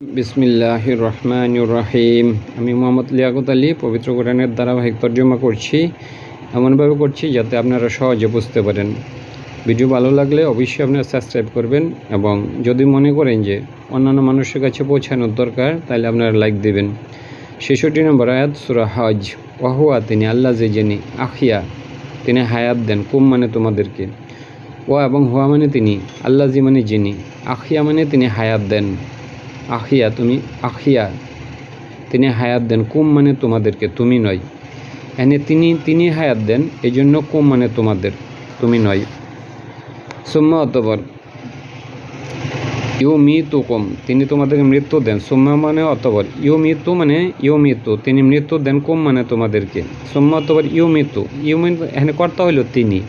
বিসমিল্লাহ রহমান রহিম আমি মোহাম্মদ লিয়াকত আলী, পবিত্র কোরআনের ধারাবাহিক তর্জমা করছি। এমনভাবে করছি যাতে আপনারা সহজে বুঝতে পারেন। ভিডিও ভালো লাগলে অবশ্যই আপনারা সাবস্ক্রাইব করবেন এবং যদি মনে করেন যে অন্যান্য মানুষের কাছে পৌঁছানোর দরকার, তাহলে আপনারা লাইক দেবেন। ছেষট্টি নম্বর আয়াত, সুরা হজ। ওহুয়া তিনি আল্লাহ যে জেনি আখিয়া, তিনি হায়াত দেন, কুম মানে তোমাদেরকে। ও এবং হুয়া মানে তিনি, আল্লাহ জি মানে যিনি, আখিয়া মানে তিনি হায়াত দেন। আখিয়া, তুমি আখিয়া, তিনি হায়াত দেন, কুম মানে তোমাদেরকে, তুমি নয়। এনে তিনি তিনি হায়াত দেন এই জন্য কুম মানে তোমাদের, তুমি নয়। সুম্মা অতবর ইউ মৃত্যু কম তিনি তোমাদেরকে মৃত্যু দেন। সুম্মা মানে অতবর ইউ মৃত্যু মানে ইউ মৃত্যু তিনি মৃত্যু দেন, কুম মানে তোমাদেরকে। সুম্মা অতবর ইউ মৃত্যু ইউ মৃত্যু এখানে কর্তা হইল তিনি।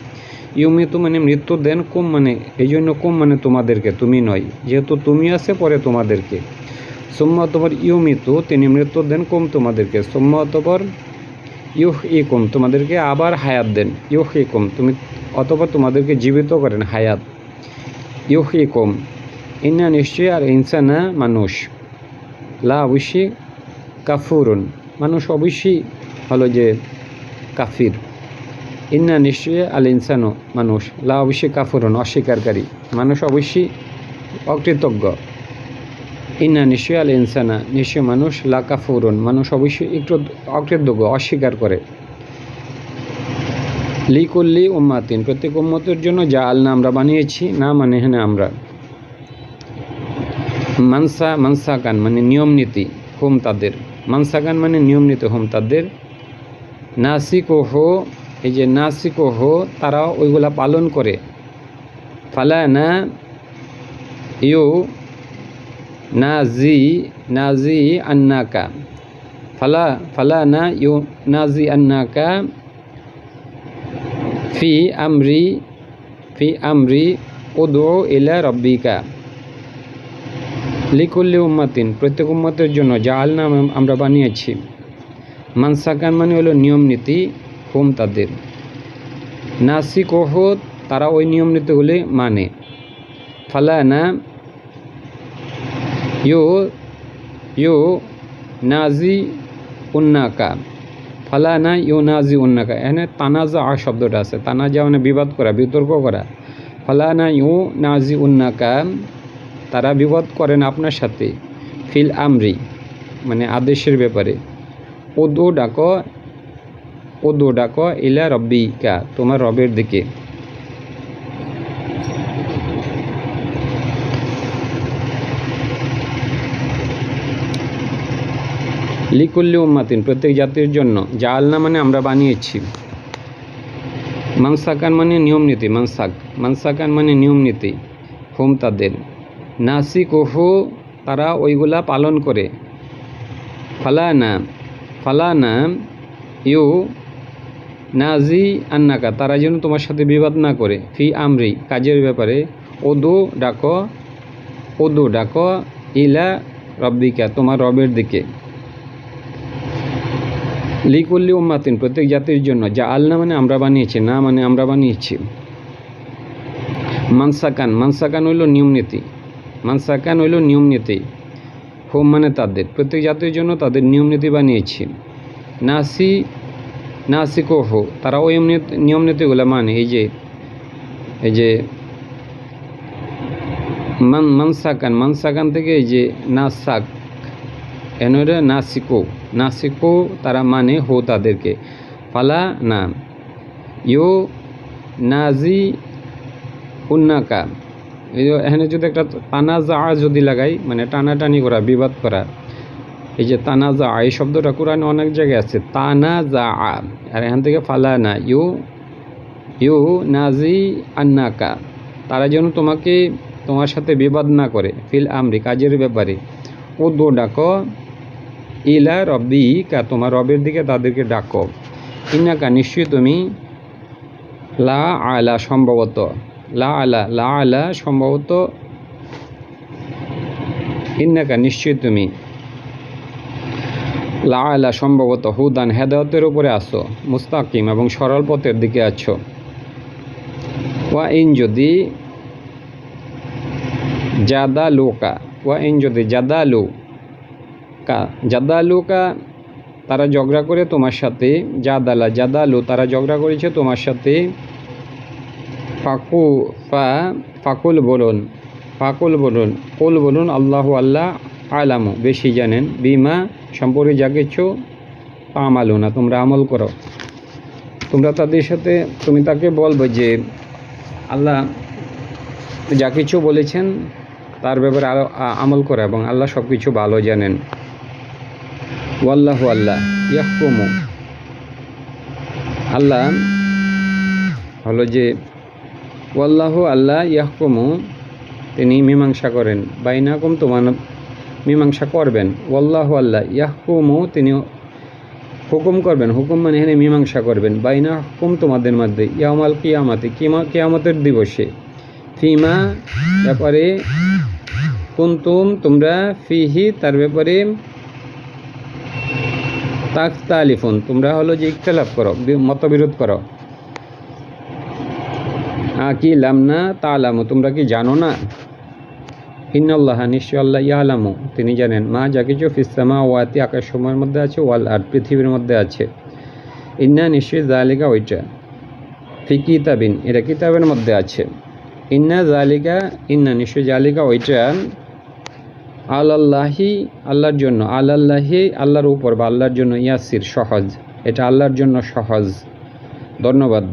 ইউ মৃত্যু মানে মৃত্যু দেন কুম মানে এই জন্য কুম মানে তোমাদেরকে, তুমি নয়। যেহেতু তুমি আছে, পরে তোমাদেরকে। সোম্মা অতপর ইউ মৃত্যু তিনি মৃত্যু দেন কুম তোমাদেরকে। সোম্মা অতপর ইউহ ই কুম, তোমাদেরকে আবার হায়াত দেন। ইউহ ই কুম, তুমি অথবা তোমাদেরকে জীবিত করেন হায়াত। ইউহ ই কুম, ইন্না নিশ্চয়ই আর ইনসানা মানুষ। লা অবশ্যই কাফুরুন, মানুষ অবশ্যই হলো যে কাফির। ইন্না নিশ্চয়ই আল ইনসানো মানুষ, লা অবশ্যই কাফুরন, অস্বীকারী। মানুষ অবশ্যই অকৃতজ্ঞ। ইন্না নিশ্চয়ই আল ইনসানা নিশ্চয় মানুষ লা কাফুরন, মানুষ অবশ্যই একটু অকৃতজ্ঞ, অস্বীকার করে। লি করলি উম্মাতিন, প্রত্যেক উম্মতের জন্য যা আলনা আমরা বানিয়েছি, না মানে হ্যাঁ আমরা। মানসা, মানসাকান মানে নিয়ম নীতি, হোম তাদের। মানসাকান মানে নিয়ম নীতি, হোম তাদের। নাসিক ও হো এই যে নাসিক হো তারা ওইগুলা পালন করে। ফালানা ইউ নাজি নাজি আন্নাকা। ফালা ফালা না ইউ নাজি আন্নাকা ফি আমরি ফি আমরি উদু ইলা রব্বিকা। লিকুল্লি উম্মাতিন, প্রত্যেক উম্মতের জন্য জাল নাম আমরা বানিয়েছি। মানসাকান মানে হলো নিয়ম নীতি। হোম তাদের। নাসিক ওহ তারা ওই নিয়ম নীতিগুলি মানে। ফালানা ইউ ইউ নাজি উন্নাকা। ফালানা ইউ নাজি উন্নাকা। এখানে তানাজা আ শব্দটা আছে। তানাজা মানে বিবাদ করা, বিতর্ক করা। ফালানা ইউ নাজি উন্নাকা, তারা বিবাদ করেন আপনার সাথে। ফিল আমরি মানে আদেশের ব্যাপারে। ওদো ডাকো ওদো ডাকো ইলা রব্বিকা, তোমার রবের দিকে। লিকুল্লি উম্মাতিন, প্রত্যেক জাতির জন্য। যা আলনা মানে আমরা বানিয়েছি। মানসাকান মানে নিয়ম নীতি, মানসাক। মানসাকান মানে নিয়ম নীতি, হোম তাদের। নাসিক ওহু তারা ওইগুলা পালন করে। ফালানা ফালানা ইউ নাজি আন্নাকা, তারা যেন তোমার সাথে বিবাদ না করে। ফি আমরি, কাজের ব্যাপারে। ওদু ডাকো, ওদু ডাক, ইলা রব্বিকা, তোমার রবের দিকে। লিকুল্লি উম্মাতিন, প্রত্যেক জাতির জন্য। যা আল্লাহ মানে আমরা বানিয়েছি, না মানে আমরা বানিয়েছি। মানসাকান মানসাকান হইল নিয়ম নীতি। মানসাকান হইল নিয়ম নীতি। হোম মানে তাদের। প্রত্যেক জাতির জন্য তাদের নিয়ম নীতি বানিয়েছি। নাসি নাসিকো হো তারা ওই নিয়ম নীতিগুলো মানে এই যে এই যে মান মানসাকান মানসাকান থেকে এই যে নাসাক এনরে নাসিকো। নাসিকো তারা মানে হো তাদেরকে। ফালা না। ইউ নাজি উন্নাকা। এই এখানে যদি একটা তানাজা যদি লাগাই মানে টানাটানি করা, বিবাদ করা এই যে তানাজা, এই শব্দটা কোরআনে অনেক জায়গায় আছে। তানাজা, আর এখান থেকে ফালা না ইউ ইউ নাজি আন্নাকা। তারা যেন তোমাকে, তোমার সাথে বিবাদ না করে, ফিল আমরি, কাজের ব্যাপারে। ও দো ডাকো, ইলা রব্বি কা তোমার রবের দিকে তাদেরকে ডাকো। ইন্নাকা, নিশ্চয়ই তুমি লা আলা সম্ভবত, লা আলা লা আলা সম্ভবত। ইন্নাকা, নিশ্চয়ই তুমি। লা আলা সম্ভবত হুদান হেদায়তের উপরে আছো, মুস্তাকিম এবং সরল পথের দিকে আছো। ওয়া ইন যদি জাদা লোকা ওয়া ইন যদি জাদা জাদালু কা জাদালু কা তারা ঝগড়া করে তোমার সাথে, জাদালা জাদালু তারা ঝগড়া করেছে তোমার সাথে, ফাকু, ফা, ফাকুল বলুন ফাকুল বলুন, কুল বলুন, আল্লাহ আল্লাহ আলামু, বেশি জানেন। বিমা সম্পর্কে যা কিছু আমালু না, তোমরা আমল করো। তোমরা তাদের সাথে, তুমি তাকে বলবে যে, আল্লাহ যা কিছু বলেছেন, তার ব্যাপারে আরও আ- আমল করা এবং আল্লাহ সব কিছু ভালো জানেন। ওয়াল্লাহু আল্লাহ, ইয়াহকুমু। আল্লাহ হলো যে, ওয়াল্লাহু আল্লাহ ইয়াহকুমু, তিনি মীমাংসা করেন। বাইনাকুম তোমার মীমাংসা করবেন। ওয়াল্লাহু আল্লাহ, ইয়াহকুমু, তিনি হুকুম করবেন। হুকুম মানে এখানে মীমাংসা করবেন। বাইনা হুকুম তোমাদের মধ্যে ইয়ামাল কিয়ামাতে, কিমা, কিয়ামতের দিবসে। ফিমা, ব্যাপারে কুন্তুম, তোমরা ফিহি, তার ব্যাপারে তাকতা আলিফুন তোমরা হলো যে ইখতলাফ করো মতবিরোধ করো। আ কি লাম না তা তোমরা কি জানো না? ইন্নাল্লাহ নিশ্চয় আল্লাহ ইয়ালামু। তিনি জানেন, মা যা কিছু ফিসামা ওয়াতি আকাশ সময়ের মধ্যে আছে, ওয়াল আর পৃথিবীর মধ্যে আছে। ইন্না নিশ্চয়ই জালিকা ওইটা, ফি কিতাবিন, এটা কিতাবের মধ্যে আছে। ইন্না জালিকা ইন্না নিশ্চয় জালিকা ওইটা আল্লাহি আল্লাহর জন্য। আল্লাহি আল্লাহর উপর বা আল্লাহর জন্য ইয়াসির, সহজ। এটা আল্লাহর জন্য সহজ। ধন্যবাদ।